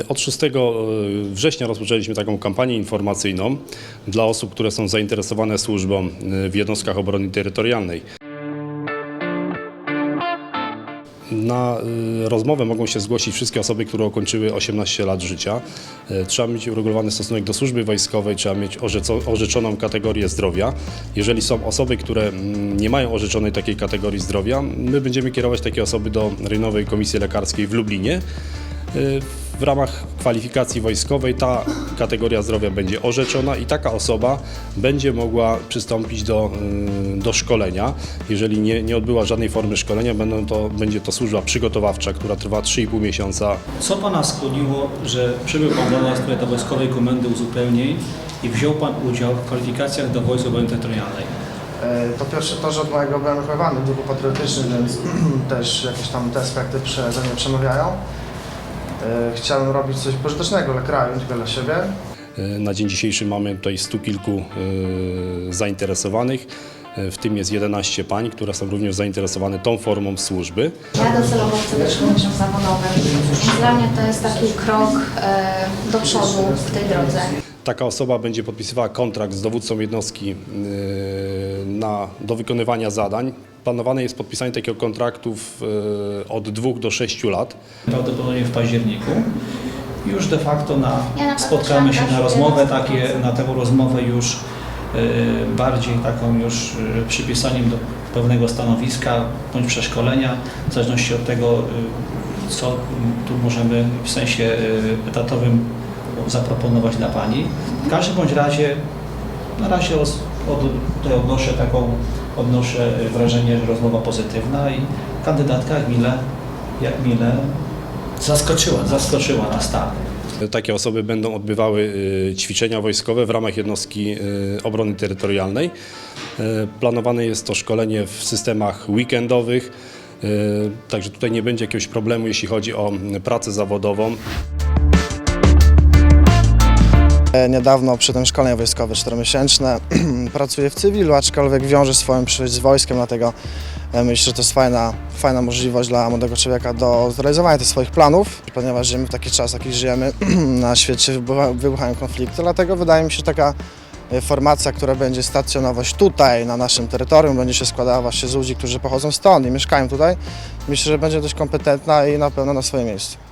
E, Od 6 września rozpoczęliśmy taką kampanię informacyjną dla osób, które są zainteresowane służbą e, w jednostkach obrony terytorialnej. Na rozmowę mogą się zgłosić wszystkie osoby, które ukończyły 18 lat życia. E, Trzeba mieć uregulowany stosunek do służby wojskowej, trzeba mieć orzeczoną kategorię zdrowia. Jeżeli są osoby, które mm, nie mają orzeczonej takiej kategorii zdrowia, my będziemy kierować takie osoby do Rejonowej Komisji Lekarskiej w Lublinie. Y, W ramach kwalifikacji wojskowej ta kategoria zdrowia będzie orzeczona i taka osoba będzie mogła przystąpić do, y, do szkolenia. Jeżeli nie, nie odbyła żadnej formy szkolenia, będą to, będzie to służba przygotowawcza, która trwa 3,5 miesiąca. Co Pana skłoniło, że przybył Pan do nas tutaj do Wojskowej Komendy Uzupełnień i wziął Pan udział w kwalifikacjach do Wojsk Obrony Terytorialnej? E, Po pierwsze to, że od mojego byłem wychowany w duchu patriotycznym, więc też jakieś tam te aspekty prze, za mnie przemawiają. E, Chciałem robić coś pożytecznego dla kraju, tylko dla siebie. Y, Na dzień dzisiejszy mamy tutaj stu kilku y, zainteresowanych. W tym jest 11 pań, które są również zainteresowane tą formą służby. Ja docelowo chcę być żołnierzem zawodowym, więc dla mnie to jest taki krok e, do przodu w tej drodze. Taka osoba będzie podpisywała kontrakt z dowódcą jednostki na, do wykonywania zadań. Planowane jest podpisanie takiego kontraktu w, yy, od 2 do 6 lat. Prawdopodobnie w październiku. Już de facto na, spotkamy się na rozmowę, na takie, na tę rozmowę już y, bardziej taką już y, przypisaniem do pewnego stanowiska bądź przeszkolenia, w zależności od tego, co tu możemy w sensie etatowym zaproponować dla Pani. W każdym bądź razie na razie od, od, tutaj odnoszę taką odnoszę wrażenie, że rozmowa pozytywna i kandydatka jak mile, jak mile Zaskoczyła nas. zaskoczyła nas tak. Takie osoby będą odbywały yy, ćwiczenia wojskowe w ramach jednostki yy, obrony terytorialnej. Yy, Planowane jest to szkolenie w systemach weekendowych, także tutaj nie będzie jakiegoś problemu, jeśli chodzi o pracę zawodową. E, Niedawno przyszedłem szkolenie wojskowe 4-miesięczne. Pracuję w cywilu, aczkolwiek wiążę swoją przyszłość z wojskiem, dlatego e, myślę, że to jest fajna, fajna możliwość dla młodego człowieka do zrealizowania tych swoich planów, ponieważ żyjemy w taki czas, jaki żyjemy, na świecie wybucha- wybuchają konflikty, dlatego wydaje mi się, że taka e, formacja, która będzie stacjonować tutaj, na naszym terytorium, będzie się składała właśnie z ludzi, którzy pochodzą stąd i mieszkają tutaj, myślę, że będzie dość kompetentna i na pewno na swoim miejscu.